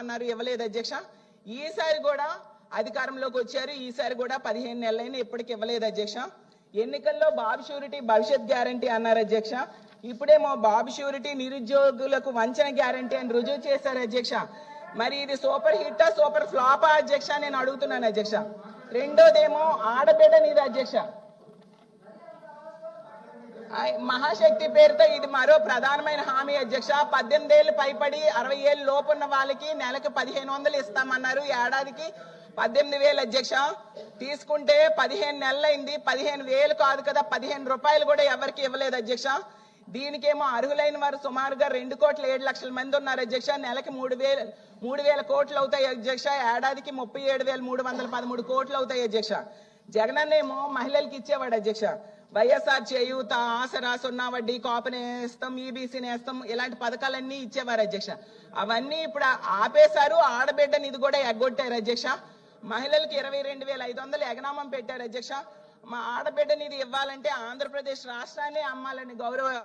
అన్నారు ఇవ్వలేదు అధ్యక్ష. ఈసారి కూడా అధికారంలోకి వచ్చారు ఈసారి కూడా పదిహేను నెలలైనా ఇప్పటికి ఇవ్వలేదు అధ్యక్ష. ఎన్నికల్లో బాబు షూరిటీ భవిష్యత్ గ్యారంటీ అన్నారు అధ్యక్ష. ఇప్పుడేమో బాబు షూరిటీ నిరుద్యోగులకు వంచన గ్యారంటీ అని రుజువు చేశారు అధ్యక్ష. మరి ఇది సూపర్ హిట్టా సూపర్ ఫ్లాపా అధ్యక్ష నేను అడుగుతున్నాను అధ్యక్ష. రెండోదేమో ఆడబిడ్డ నీది అధ్యక్ష. మహాశక్తి పేరుతో ఇది మరో ప్రధానమైన హామీ అధ్యక్ష. పద్దెనిమిది ఏళ్ళు పైపడి అరవై ఏళ్ళు లోపున్న వాళ్ళకి నెలకు పదిహేను వందలు ఇస్తామన్నారు. ఏడాదికి పద్దెనిమిది వేలు అధ్యక్ష. తీసుకుంటే పదిహేను నెలలైంది. పదిహేను వేలు కాదు కదా పదిహేను రూపాయలు కూడా ఎవరికి ఇవ్వలేదు అధ్యక్ష. దీనికేమో అర్హులైన వారు సుమారుగా రెండు కోట్ల ఏడు లక్షల మంది ఉన్నారు అధ్యక్ష. నెలకి మూడు వేలు మూడు వేల కోట్లు అవుతాయి అధ్యక్ష. ఏడాదికి ముప్పై ఏడు వేల మూడు వందల పదమూడు కోట్లు అవుతాయి అధ్యక్ష. జగనన్నేమో మహిళలకి ఇచ్చేవాడు అధ్యక్ష. వైఎస్ఆర్ చేయూత ఆసరా సున్నా వడ్డీ కాపు నేస్తం ఈబీసీ నేస్తం ఇలాంటి పథకాలన్నీ ఇచ్చేవారు అధ్యక్ష. అవన్నీ ఇప్పుడు ఆపేశారు ఆడబిడ్డ నిధి కూడా ఎగ్గొట్టారు అధ్యక్ష. మహిళలకు ఇరవై రెండు వేల ఐదు వందలు ఎగనామం పెట్టారు అధ్యక్ష. మా ఆడబిడ్డ నిధి ఇవ్వాలంటే ఆంధ్రప్రదేశ్ రాష్ట్రాన్ని అమ్మాలని గౌరవ